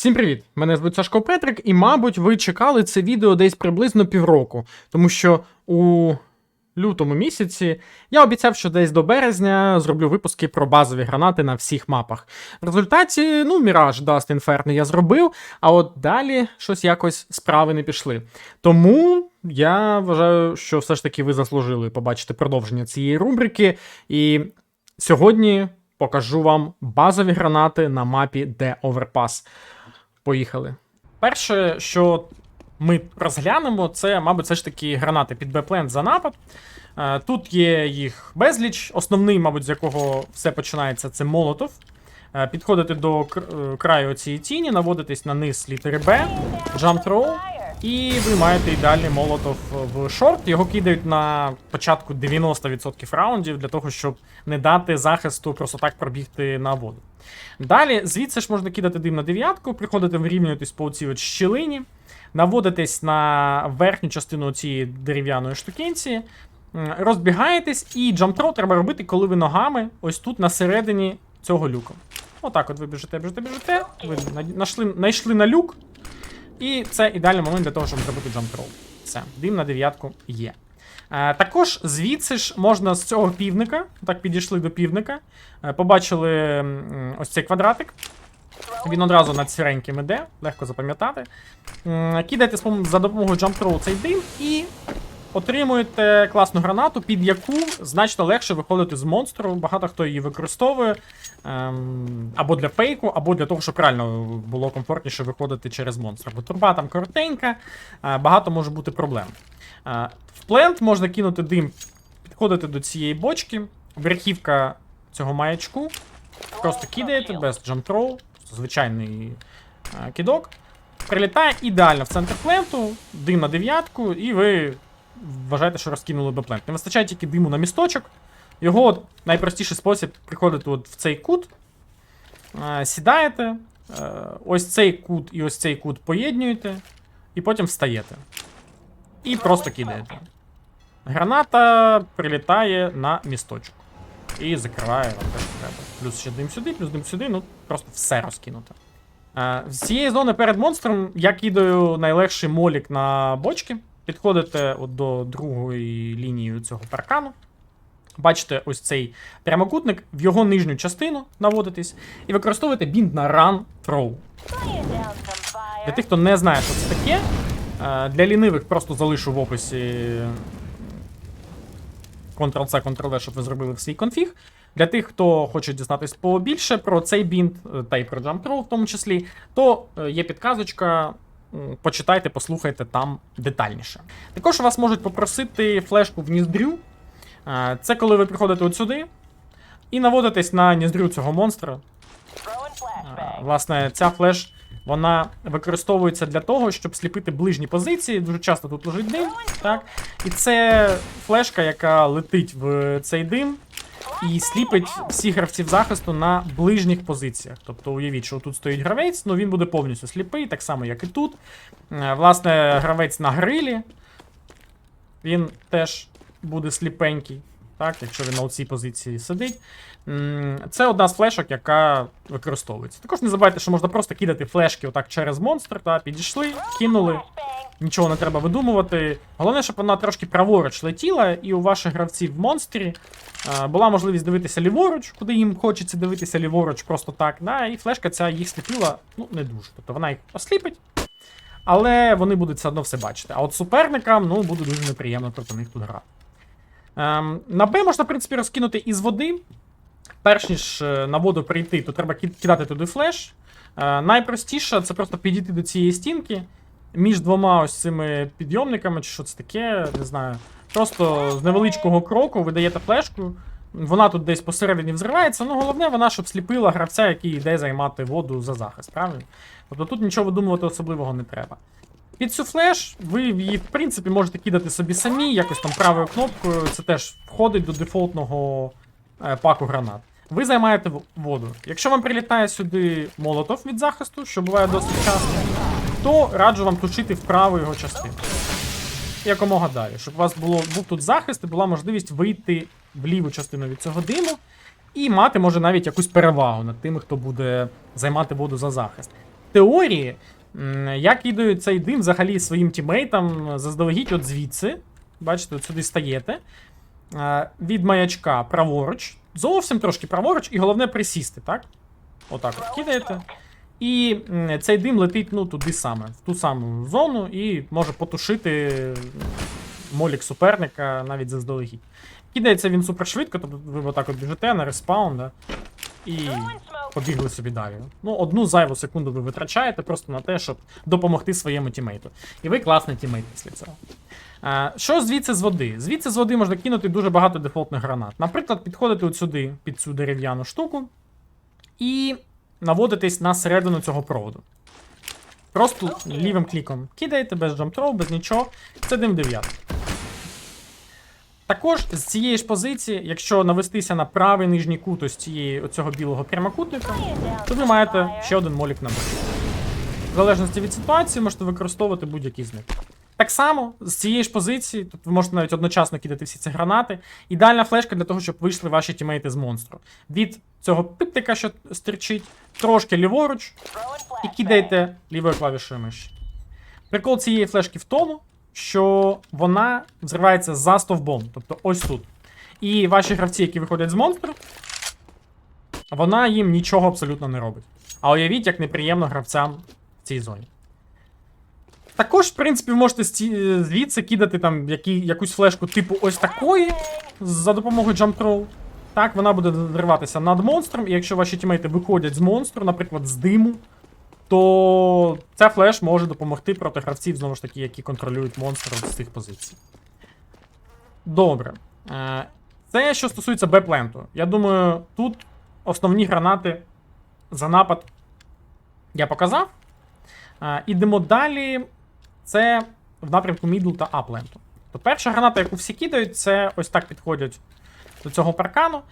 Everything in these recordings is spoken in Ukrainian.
Всім привіт! Мене звуть Сашко Петрик, і, мабуть, ви чекали це відео десь приблизно півроку, тому що у лютому місяці я обіцяв, що десь до березня зроблю випуски про базові гранати на всіх мапах. В результаті, ну, Міраж Dust Inferno я зробив, а от далі щось якось справи не пішли. Тому я вважаю, що все ж таки ви заслужили побачити продовження цієї рубрики. І сьогодні покажу вам базові гранати на мапі The Overpass. Поїхали. Перше, що ми розглянемо, це, мабуть, все ж таки гранати під Б-плент за напад. Е, Тут є їх безліч. Основний, мабуть, з якого все починається, це Молотов. Е, Підходите до е, краю цієї тіні, наводитесь на низ літери Б, Throw, і ви маєте ідеальний молотов в шорт. Його кидають на початку 90% раундів для того, щоб не дати захисту просто так пробігти на воду. Далі, звідси ж можна кидати дим на дев'ятку, приходити вирівнюватись по цій щілині, наводитесь на верхню частину цієї дерев'яної штукенці, розбігаєтесь, і джамтроу треба робити, коли ви ногами ось тут на середині цього люку. Отак, от ви біжите, біжите, біжите. Ви на- нашли, знайшли на люк, і це ідеальний момент для того, щоб зробити джамтроу. Все, дим на дев'ятку є. Е, також звідси ж можна з цього півника, так підійшли до півника, е, побачили ось цей квадратик. Він одразу над сіреньким іде, легко запам'ятати. Пом- за допомогою джамптролу цей дим і отримуєте класну гранату, під яку значно легше виходити з монстру. Багато хто її використовує ем, або для фейку, або для того, щоб реально було комфортніше виходити через монстра. Бо турба там коротенька, е, багато може бути проблем. Е, В плент можна кинути дим, підходити до цієї бочки, верхівка цього маячку. Просто кидаєте без джамтроу, звичайний е, кидок. Прилітає ідеально в центр пленту, дим на дев'ятку, і ви вважаєте, що розкинули би. Не вистачає тільки диму на місточок. Його от найпростіший спосіб приходити от в цей кут, е, сідаєте, е, ось цей кут і ось цей кут поєднуєте, і потім встаєте. І просто кидаєте. Граната прилітає на місточок. І закриває вам те, треба. Плюс ще дим сюди, плюс дим сюди, ну просто все розкинуто. Е, з цієї зони перед монстром я кидаю найлегший молік на бочки. Підходите от до другої лінії цього паркану. Бачите ось цей прямокутник, в його нижню частину наводитесь і використовуєте бінд на Run Throw. Для тих, хто не знає, що це таке, е, для лінивих просто залишу в описі Ctrl-C, Ctrl-V, щоб ви зробили свій конфіг. Для тих, хто хоче дізнатись побільше про цей бінт, е, та й про Jump Throw в тому числі, то е, є підказочка. Почитайте, послухайте там детальніше. Також вас можуть попросити флешку в ніздрю. Е, Це коли ви приходите от сюди і наводитесь на ніздрю цього монстра. Е, Власне, ця флеш вона використовується для того, щоб сліпити ближні позиції. Дуже часто тут лежить дим. Так? І це флешка, яка летить в цей дим і сліпить всіх гравців захисту на ближніх позиціях. Тобто уявіть, що тут стоїть гравець, ну він буде повністю сліпий, так само, як і тут. Е, Власне, гравець на грилі. Він теж буде сліпенький, так, якщо він на цій позиції сидить. Це одна з флешок, яка використовується. Також не забувайте, що можна просто кидати флешки отак через монстр, та підійшли, кинули. Нічого не треба видумувати. Головне, щоб вона трошки праворуч летіла, і у ваших гравців в монстрі була можливість дивитися ліворуч, куди їм хочеться дивитися ліворуч просто так. Да, і флешка ця їх сліпила, ну, не дуже. Тобто вона їх осліпить, але вони будуть все одно все бачити. А от суперникам, ну, буде дуже неприємно проти них тут грати. Ем, на Б можна, в принципі, розкинути із води. Перш ніж е, на воду прийти, то треба кидати туди флеш. Е, найпростіше це просто підійти до цієї стінки між двома ось цими підйомниками, чи що це таке, не знаю. Просто з невеличкого кроку ви даєте флешку, вона тут десь посередині взривається. Ну, головне, вона щоб сліпила гравця, який йде займати воду за захист, правильно? Тобто тут нічого видумувати особливого не треба. Під цю флеш ви її, в принципі, можете кидати собі самі, якось там правою кнопкою. Це теж входить до дефолтного е, паку гранат. Ви займаєте воду. Якщо вам прилітає сюди молотов від захисту, що буває досить часто, то раджу вам включити в праву його частину. Якомога далі, щоб у вас було, був тут захист і була можливість вийти в ліву частину від цього диму і мати, може, навіть якусь перевагу над тими, хто буде займати воду за захист. теорії я кидаю цей дим взагалі своїм тімейтам заздалегідь от звідси. Бачите, от сюди стаєте. Е, від маячка праворуч. Зовсім трошки праворуч, і головне присісти, так? Отак от кидаєте. І цей дим летить ну, туди саме, в ту саму зону, і може потушити молік суперника навіть заздалегідь. Кидається він супершвидко, тобто ви отак от біжите на респаун, да, і побігли собі далі. Ну, одну зайву секунду ви витрачаєте просто на те, щоб допомогти своєму тімейту. І ви класний тімейт після цього. А, що звідси з води? Звідси з води можна кинути дуже багато дефолтних гранат. Наприклад, підходити от сюди, під цю дерев'яну штуку, і наводитись на середину цього проводу. Просто лівим кліком кидаєте без джамптроу, без нічого. Це дим 9. Також з цієї ж позиції, якщо навестися на правий нижній кут ось цієї оцього білого прямокутника, то ви маєте ще один молік на боці. В залежності від ситуації можете використовувати будь-який з них. Так само з цієї ж позиції, тут ви можете навіть одночасно кидати всі ці гранати. Ідеальна флешка для того, щоб вийшли ваші тімейти з монстру. Від цього пиптика, що стирчить, трошки ліворуч, і кидаєте лівою клавішою миші. Прикол цієї флешки в тому, що вона взривається за стовбом, тобто ось тут. І ваші гравці, які виходять з монстру, вона їм нічого абсолютно не робить. А уявіть, як неприємно гравцям в цій зоні. Також, в принципі, можете звідси кидати там які, якусь флешку типу ось такої за допомогою Throw. Так, вона буде зриватися над монстром, і якщо ваші тімейти виходять з монстру, наприклад, з диму, то ця флеш може допомогти проти гравців, знову ж таки, які контролюють монстра з цих позицій. Добре. Е, Це що стосується Б-пленту. Я думаю, тут основні гранати за напад я показав. Е, Ідемо далі. Це в напрямку мідл та апленту. То перша граната, яку всі кидають, це ось так підходять до цього паркану.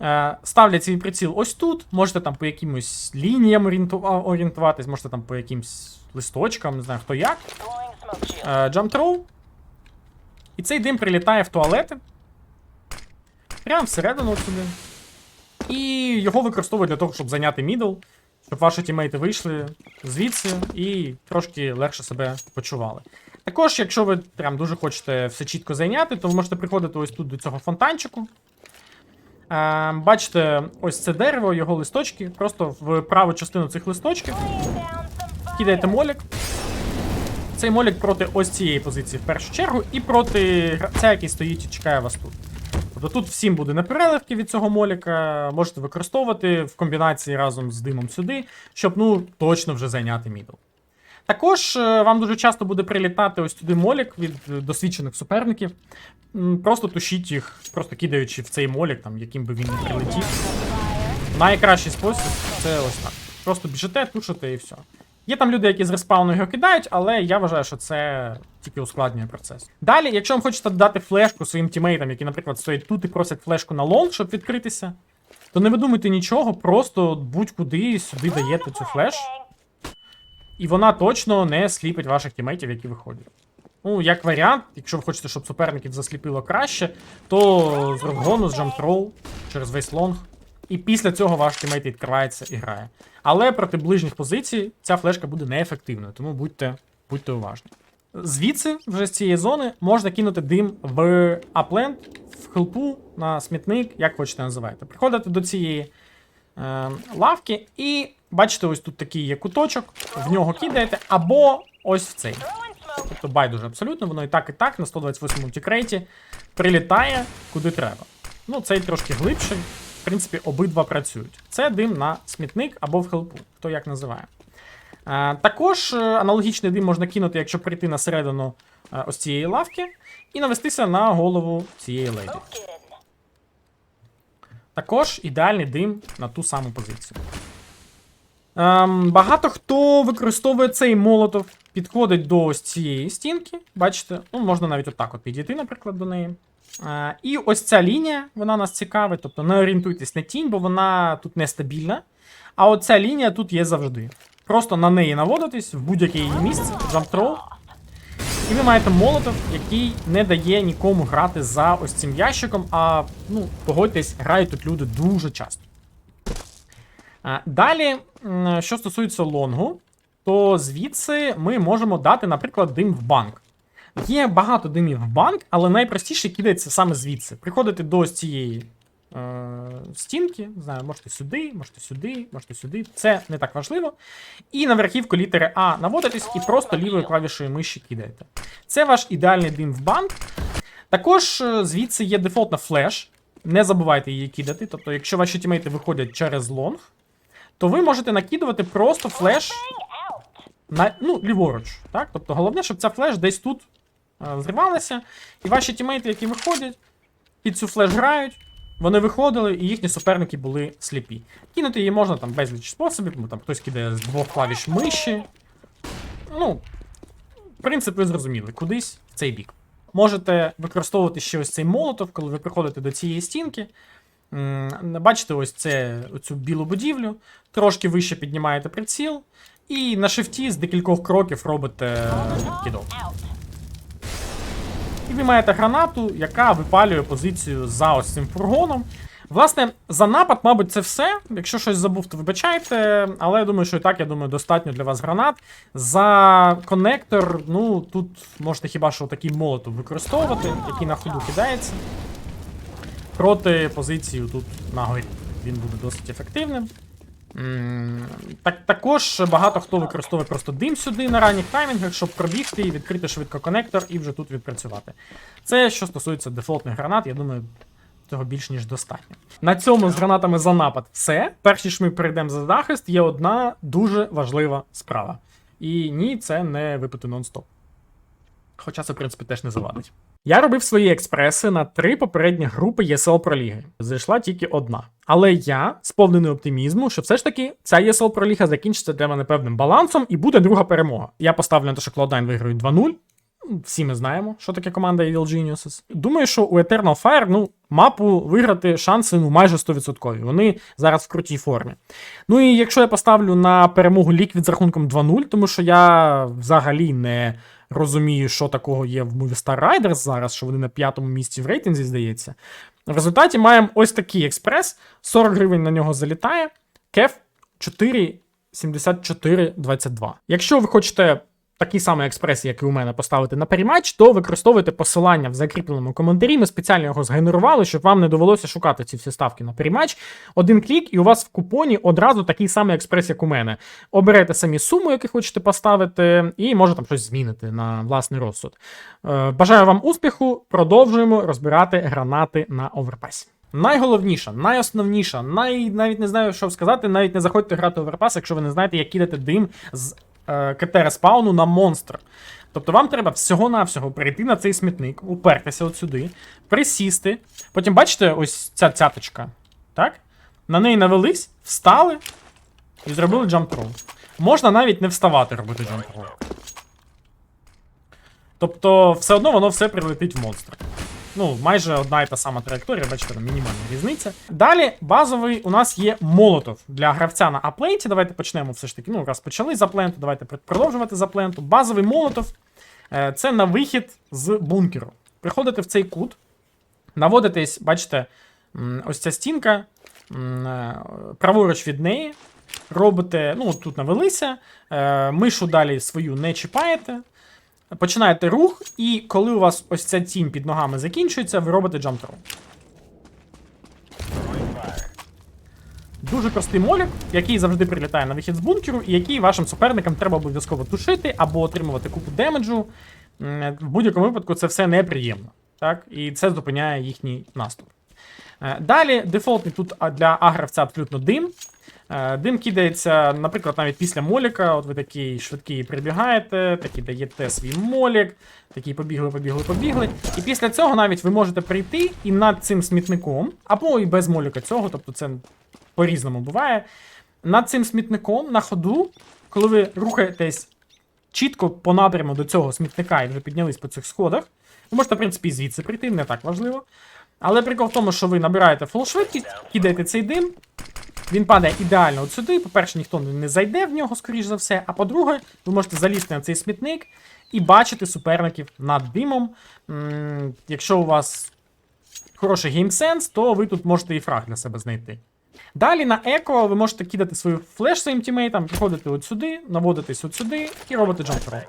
Е, ставлять свій приціл ось тут. Можете там по якимось лініям орієнтуватись, можете там по якимсь листочкам, не знаю хто як. Е, Jump throw. І цей дим прилітає в туалети. Прямо всередину сюди. І його використовують для того, щоб зайняти мідл, щоб ваші тімейти вийшли звідси і трошки легше себе почували. Також, якщо ви прям дуже хочете все чітко зайняти, то ви можете приходити ось тут до цього фонтанчику. Е, бачите, ось це дерево, його листочки. Просто в праву частину цих листочків кидаєте молік. Цей молік проти ось цієї позиції в першу чергу, і проти гравця, який стоїть і чекає вас тут. Тобто тут всім буде непереливки від цього моліка, можете використовувати в комбінації разом з димом сюди, щоб ну точно вже зайняти мідл. Також е, вам дуже часто буде прилітати ось туди молік від е, досвідчених суперників. Просто тушіть їх, просто кидаючи в цей молік, там, яким би він не прилетів. Найкращий спосіб це ось так. Просто біжите, тушите і все. Є там люди, які з респауну його кидають, але я вважаю, що це тільки ускладнює процес. Далі, якщо вам хочете дати флешку своїм тімейтам, які, наприклад, стоять тут і просять флешку на лонг, щоб відкритися, то не видумуйте нічого, просто будь-куди сюди даєте цю флеш, і вона точно не сліпить ваших тімейтів, які виходять. Ну, як варіант, якщо ви хочете, щоб суперників засліпило краще, то з розгону, з джамтроу через весь лонг. І після цього ваш тімейт відкривається і грає. Але проти ближніх позицій ця флешка буде неефективною, тому будьте, будьте уважні. Звідси, вже з цієї зони, можна кинути дим в апленд, в хелпу, на смітник, як хочете називаєте. Приходите до цієї е, лавки і бачите, ось тут такий є куточок, в нього кидаєте, або ось в цей. Тобто байдуже абсолютно, воно і так, і так на 128 тікрейті прилітає куди треба. Ну, цей трошки глибший. В принципі, обидва працюють. Це дим на смітник або в хелпу, хто як називає. Е, також е, аналогічний дим можна кинути, якщо прийти на середину е, ось цієї лавки, і навестися на голову цієї леді. Також ідеальний дим на ту саму позицію. Ем, багато хто використовує цей молотов, підходить до ось цієї стінки. Бачите, ну можна навіть отак от підійти, наприклад, до неї. Е, і ось ця лінія, вона нас цікавить, тобто не орієнтуйтесь на тінь, бо вона тут нестабільна. А оця лінія тут є завжди. Просто на неї наводитесь в будь-яке її місце, jump і ви маєте молотов, який не дає нікому грати за ось цим ящиком, а ну, погодьтесь, грають тут люди дуже часто. Далі, що стосується лонгу, то звідси ми можемо дати, наприклад, дим в банк. Є багато димів в банк, але найпростіше кидається саме звідси. Приходите до ось цієї стінки, не знаю, можете сюди, можете сюди, можете сюди. Це не так важливо. І на верхівку літери А наводитесь і просто лівою клавішою миші кидаєте. Це ваш ідеальний дим в банк. Також е, звідси є дефолтна флеш. Не забувайте її кидати. Тобто, якщо ваші тімейти виходять через лонг, то ви можете накидувати просто флеш на, ну, ліворуч. Так? Тобто головне, щоб ця флеш десь тут е, зривалася, і ваші тімейти, які виходять, під цю флеш грають, вони виходили, і їхні суперники були сліпі. Кинути її можна там безліч способів, бо там хтось кидає з двох клавіш миші. Ну, принцип ви зрозуміли, кудись в цей бік. Можете використовувати ще ось цей молотов, коли ви приходите до цієї стінки. Бачите, ось це оцю білу будівлю, трошки вище піднімаєте приціл, і на шифті з декількох кроків робите кидок. І ви маєте гранату, яка випалює позицію за ось цим фургоном. Власне, за напад, мабуть, це все. Якщо щось забув, то вибачайте. Але я думаю, що і так, я думаю, достатньо для вас гранат. За коннектор, ну, тут можете хіба що такий молотов використовувати, який на ходу кидається. Проти позиції тут на горі. Він буде досить ефективним. Так, також багато хто використовує просто дим сюди на ранніх таймінгах, щоб пробігти і відкрити швидко коннектор і вже тут відпрацювати. Це що стосується дефолтних гранат, я думаю, цього більш ніж достатньо. На цьому з гранатами за напад все. Перш ніж ми перейдемо за захист, є одна дуже важлива справа. І ні, це не випити нон-стоп. Хоча це, в принципі, теж не завадить. Я робив свої експреси на три попередні групи ESL проліги. Зайшла тільки одна. Але я сповнений оптимізму, що все ж таки ця ESL проліга закінчиться для мене певним балансом і буде друга перемога. Я поставлю на те, що Cloud9 виграють 2-0. Всі ми знаємо, що таке команда Evil Geniuses. Думаю, що у Eternal Fire, ну, мапу виграти шанси ну, майже 100%. Вони зараз в крутій формі. Ну і якщо я поставлю на перемогу Liquid з рахунком 2-0, тому що я взагалі не розумію, що такого є в Movistar Riders зараз, що вони на п'ятому місці в рейтинзі, здається. В результаті маємо ось такий експрес, 40 гривень на нього залітає, кеф 4,7422. Якщо ви хочете такий самий експрес, як і у мене, поставити на перематч, то використовуйте посилання в закріпленому коментарі. Ми спеціально його згенерували, щоб вам не довелося шукати ці всі ставки на перематч. Один клік, і у вас в купоні одразу такий самий експрес, як у мене. Оберете самі суму, яку хочете поставити, і може там щось змінити на власний розсуд. Е, Бажаю вам успіху. Продовжуємо розбирати гранати на оверпасі. Найголовніша, найосновніша, най, навіть не знаю, що сказати, навіть не заходьте грати оверпас, якщо ви не знаєте, як кидати дим з КТ респауну на монстр. Тобто вам треба всього-навсього перейти на цей смітник, упертися от сюди, присісти. Потім бачите, ось ця цяточка. Так? На неї навелись, встали і зробили джамп-рол. Можна навіть не вставати робити джамп-рол. Тобто, все одно воно все прилетить в монстр. Ну, майже одна і та сама траєкторія, бачите, там мінімальна різниця. Далі базовий у нас є молотов для гравця на апленті. Давайте почнемо все ж таки. Ну, раз почали за пленту, давайте продовжувати за пленту. Базовий молотов е, це на вихід з бункеру. Приходите в цей кут, наводитесь, бачите, ось ця стінка, е, праворуч від неї. Робите, ну, тут навелися, е, мишу далі свою не чіпаєте. Починаєте рух, і коли у вас ось ця тінь під ногами закінчується, ви робите jump. Дуже простий молік, який завжди прилітає на вихід з бункеру, і який вашим суперникам треба обов'язково тушити або отримувати купу демеджу. В будь-якому випадку це все неприємно. Так? І це зупиняє їхній наступ. Е, Далі дефолтний тут для агравця абсолютно дим. Е, Дим кидається, наприклад, навіть після моліка. От ви такий швидкий прибігаєте, такий даєте свій молік, такий побігли, побігли, побігли. І після цього навіть ви можете прийти і над цим смітником, або і без моліка цього, тобто це по-різному буває. Над цим смітником на ходу, коли ви рухаєтесь чітко по напряму до цього смітника і вже піднялись по цих сходах, ви можете, в принципі, звідси прийти, не так важливо. Але прикол в тому, що ви набираєте фул швидкість, кидаєте цей дим, він падає ідеально от сюди. По-перше, ніхто не зайде в нього, скоріш за все. А по-друге, ви можете залізти на цей смітник і бачити суперників над димом. Якщо у вас хороший геймсенс, то ви тут можете і фраг для себе знайти. Далі на еко ви можете кидати свою флеш своїм тімейтам, приходити от сюди, наводитись от сюди і робити джампрол.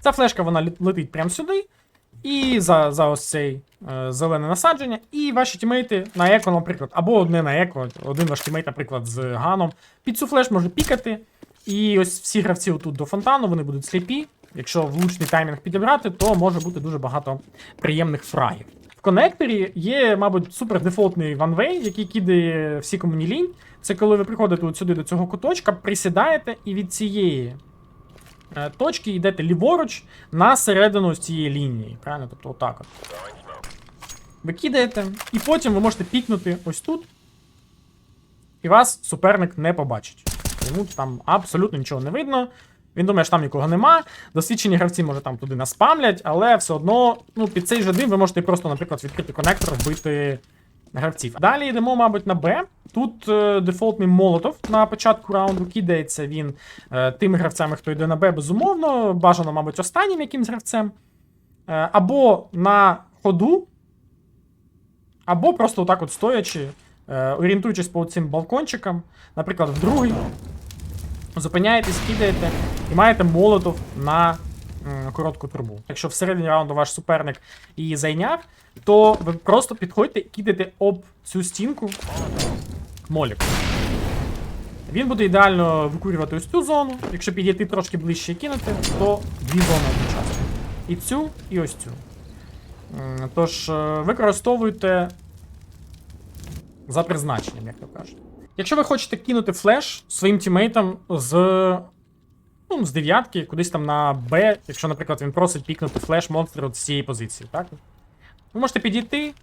Ця флешка вона летить прямо сюди, і за, за ось цей е, зелене насадження, і ваші тімейти на еко, наприклад, або одне на еко, один ваш тімейт, наприклад, з ганом. Під цю флеш може пікати. І ось всі гравці тут до фонтану, вони будуть сліпі. Якщо влучний таймінг підібрати, то може бути дуже багато приємних фрагів. В конекторі є, мабуть, супер дефолтний ванвей, який кидає всі кому не лінь. Це коли ви приходите от сюди до цього куточка, присідаєте і від цієї е, точки йдете ліворуч на середину цієї лінії. Правильно? Тобто отак от. Ви кидаєте, і потім ви можете пікнути ось тут, і вас суперник не побачить. Йому там абсолютно нічого не видно. Він думає, що там нікого нема. Досвідчені гравці, може, там туди наспамлять, але все одно, ну, під цей же дим ви можете просто, наприклад, відкрити коннектор, вбити гравців. Далі йдемо, мабуть, на Б. Тут е, дефолтний молотов на початку раунду кидається він е, тими гравцями, хто йде на Б, безумовно. Бажано, мабуть, останнім якимсь гравцем. Е, або на ходу, або просто отак от стоячи, е, орієнтуючись по цим балкончикам, наприклад, в другий, зупиняєтесь, кидаєте і маєте молотов на коротку трубу. Якщо всередині раунду ваш суперник її зайняв, то ви просто підходьте і кидаєте об цю стінку молік. Він буде ідеально викурювати ось цю зону. Якщо підійти трошки ближче і кинути, то дві зони одночасно. І цю, і ось цю. Тож, е, використовуйте за призначенням, як то кажуть. Якщо ви хочете кинути флеш своїм тімейтам з. Ну, з дев'ятки, кудись там на Б, якщо, наприклад, він просить пікнути флеш монстр з цієї позиції, так? Ви можете підійти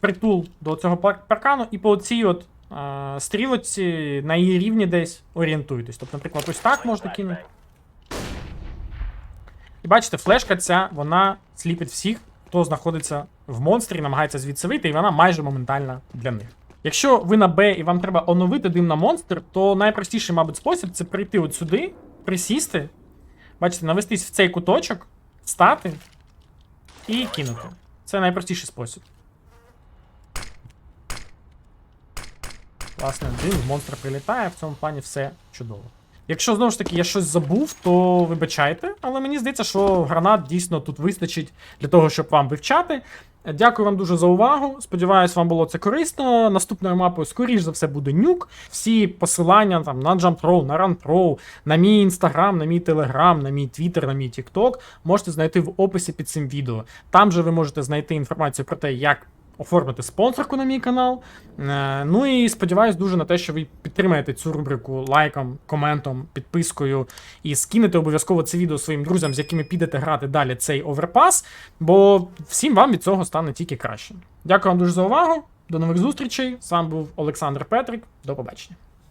притул до цього паркану і по цій от е, стрілочці на її рівні десь орієнтуйтесь. Тобто, наприклад, ось так можна кинути. І бачите, флешка ця, вона сліпить всіх, хто знаходиться в монстрі, намагається звідси вийти, і вона майже моментальна для них. Якщо ви на Б і вам треба оновити дим на монстр, то найпростіший, мабуть, спосіб це прийти от сюди, присісти, бачите, навестись в цей куточок, стати і кинути. Це найпростіший спосіб. Власне, дим монстр прилітає, в цьому плані все чудово. Якщо знову ж таки я щось забув, то вибачайте, але мені здається, що гранат дійсно тут вистачить для того, щоб вам вивчати. Дякую вам дуже за увагу. Сподіваюсь, вам було це корисно. Наступною мапою, скоріш за все, буде нюк. Всі посилання там на JumpPro, на RunPro, на мій інстаграм, на мій телеграм, на мій твіттер, на мій тікток можете знайти в описі під цим відео. Там же ви можете знайти інформацію про те, як оформити спонсорку на мій канал. Е, Ну і сподіваюсь дуже на те, що ви підтримаєте цю рубрику лайком, коментом, підпискою і скинете обов'язково це відео своїм друзям, з якими підете грати далі цей оверпас, бо всім вам від цього стане тільки краще. Дякую вам дуже за увагу. До нових зустрічей. З вами був Олександр Петрик. До побачення.